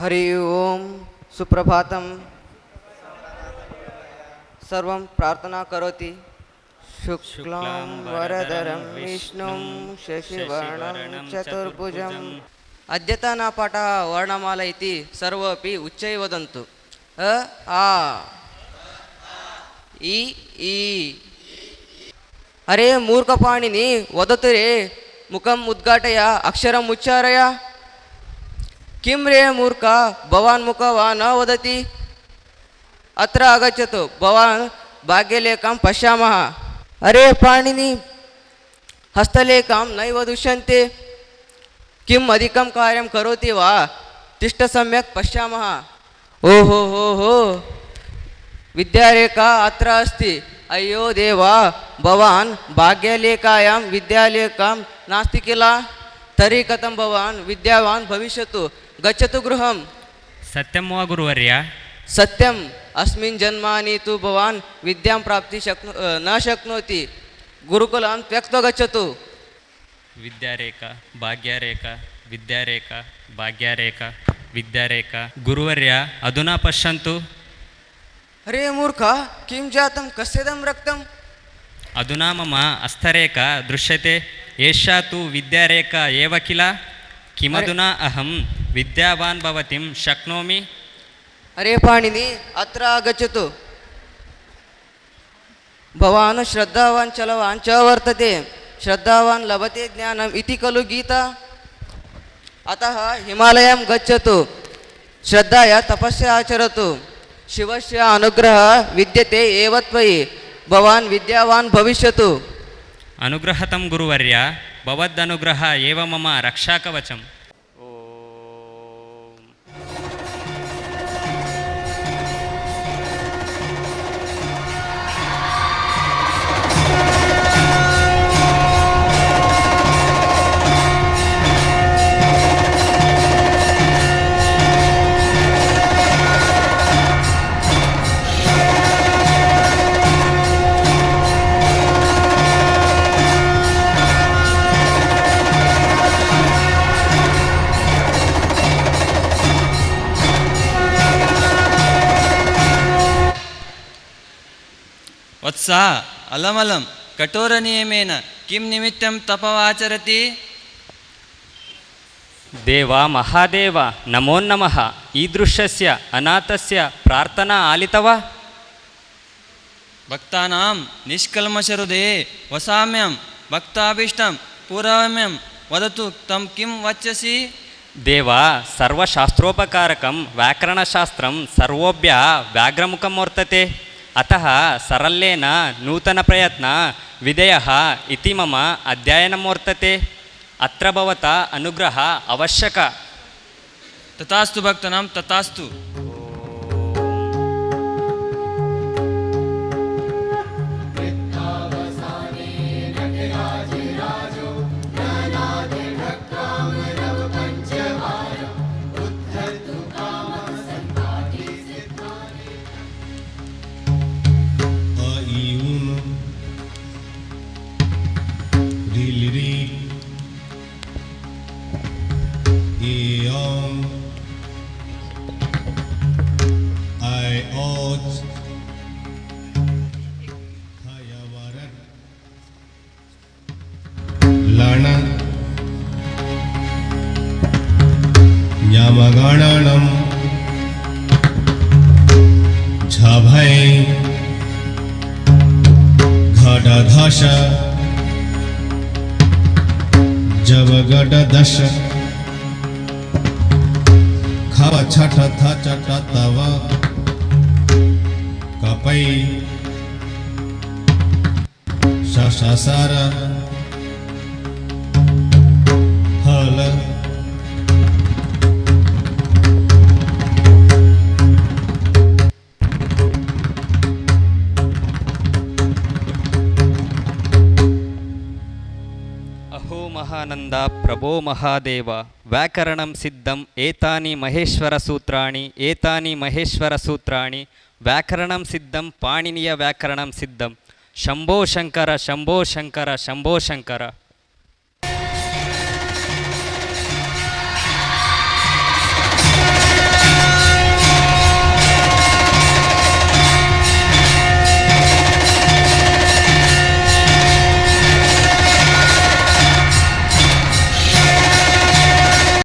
హరి ఓం సుప్రభాతం. సర్వం ప్రార్థనా కరోతి. శుక్లాం వరదరం విష్ణు శశివర్ణం చతుర్భుజం. అద్యతన పాఠ వర్ణమాల ఇది సర్వపి ఉచ్చై వదంతు అ ఆ. ఈ. అరే మూర్ఖపాణిని వదతురే ముఖం ఉద్ఘాటయ అక్షరం ఉచ్చారయా. किं रे मूर्ख? भवान् मुख वा न वदति? अत्र आगच्छतु। भवान् भाग्यलेखां पश्यामः। अरे पाणिनि, हस्तलेखां नैव दृश्यन्ते किम् अधिकं कार्यं करोति वा? तिष्ठ सम्यक् पश्यामः। ओहो, हो हो। विद्यारेखा अत्र अस्ति। अय्यो देवा, भवान् भाग्यलेखायां, विद्यालेखां नास्ति किल? ತರಿ ಕಥಂ ಭವಾನ್ ವಿದ್ಯಾವಾನ್ ಭವಿಷ್ಯತು ಗಚ್ಚತು ಗೃಹಂ. ಸತ್ಯಂ ವಾ ಗುರುವರ್ಯ. ಸತ್ಯಂ ಅಸ್ಮಿನ್ ಜನ್ಮಾನೀತು ಭವಾನ್ ವಿದ್ಯಾಂ ಪ್ರಾಪ್ತಿ ಶಕ್ನು ನ ಶಕ್ನೋತಿ. ಗುರುಕುಲಾನ್ ತ್ಯಕ್ತ ಗಚ್ಚತು. ವಿದ್ಯಾರೇಖಾ ಭಾಗ್ಯರೇಖಾ ವಿದ್ಯಾರೇಖಾ ಭಾಗ್ಯರೇಖಾ ವಿದ್ಯಾರೇಖಾ. ಗುರುವರ್ಯ ಅಧುನಾ ಪಶ್ಯಂತು. ಅರೇ ಮೂರ್ಖ ಕಿಂ ಜಾತಂ ಕಸ್ಯದಂ ರಕ್ತಂ. ಅಧುನಾ ಮಮ ಅಸ್ಥರೇಖಾ ದೃಶ್ಯತೆ. ఏషా తు విద్యారేఖ ఏవకిల కిమదునా అహం విద్యావాన్ భవతిం శక్నోమి? అరే పాణిని అత్ర ఆగచ్చు భవాను శ్రద్ధావాన్ చల వాంచవర్తతే శ్రద్ధావాన్ లభతే జ్ఞానం ఇది కలు గీత. అత హిమాలయం గచ్చతు శ్రద్ధాయ తపస్య ఆచరతు. శివస్య అనుగ్రహ విద్యతే ఏవత్వయి భవాన్ విద్యావాన్ భవిష్యతు. అనుగ్రహతం గురువర్య భవద్దనుగ్రహ ఏవ మమ రక్షాకవచం. వత్స అలమలం కఠోర నియమేన కిం నిమిత్తం తపవాచరతి? దేవా మహాదేవ నమోన్నమ ఈదృశ్యస్య అనాథస్య ప్రార్థనా ఆలితవ? భక్తానాం నిష్కల్మశరుదే వసామ్యం భక్తాభీష్టం పూర్వమ్యం వదతు తం కిం వచ్చసి? దేవా సర్వశాస్త్రోపకారకం వ్యాకరణశాస్త్రం సర్వోభ్య వ్యాఘ్రముఖం వర్తతే? ಅತಃ ಸರಲ್ಯೇನ ನೂತನ ಪ್ರಯತ್ನ ವಿಧೇಯ ಇತಿ ಮಮ ಅಧ್ಯಯನ ವರ್ತತೆ ಅತ್ರ ಭವತ ಅನುಗ್ರಹ ಅವಶ್ಯಕ ತಥಾಸ್ತು ಭಕ್ತನಾಂ ತಥಾಸ್ತು he owned. I ought. Lana. Yamagananam. Jhabhai. Ghadadhasha. Javagada dasha. जवगडदश खव Chhath थ चट तव कपै शशसर हल अहो వ్యాకరణం సిద్ధం. ఏతాని మహేశ్వర సూత్రాణి ఏతాని మహేశ్వర సూత్రాణి వ్యాకరణం సిద్ధం పాణినీయ వ్యాకరణం సిద్ధం. శంభో శంకర శంభో శంకర శంభో శంకర.